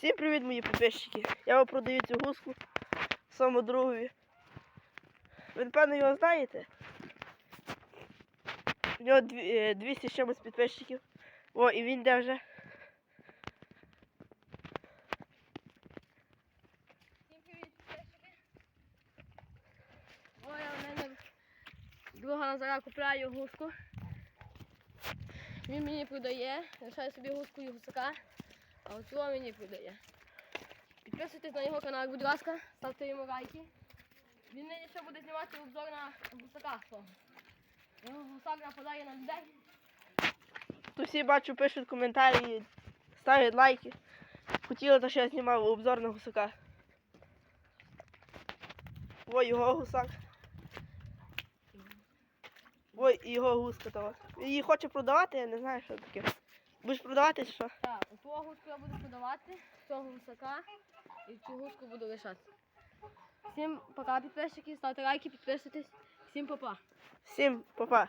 Всім привіт, мої підписчики. Я вам продаю цю гуску своєму другові. Ви, напевно, його знаєте. У нього дві- е, 200 з чимось підписчиків. О, і він де вже. Всім привіт, підписчики. О, я в мене друга Назара купляю гуску. Він мені продає, лишає собі гуску і гусака, а оцього мені продає. Підписуйтесь на його канал, будь ласка, ставте йому лайки. Він нині ще буде знімати обзор на гусака свого. Його гусак нападає на людей. Тут всі бачу, пишуть коментарі, ставлять лайки. Хотіли, то що я знімав обзор на гусака. Ой, його гусак. Ой, його гуска того. Її хоче продавати, я не знаю, що таке. Будеш продавати чи що? Так, у того гуску я буду подавати, цього гусака і цю гуску буду лишати. Всім пока, підписчики, ставте лайки, підписуйтесь. Всім па-па. Всім па-па.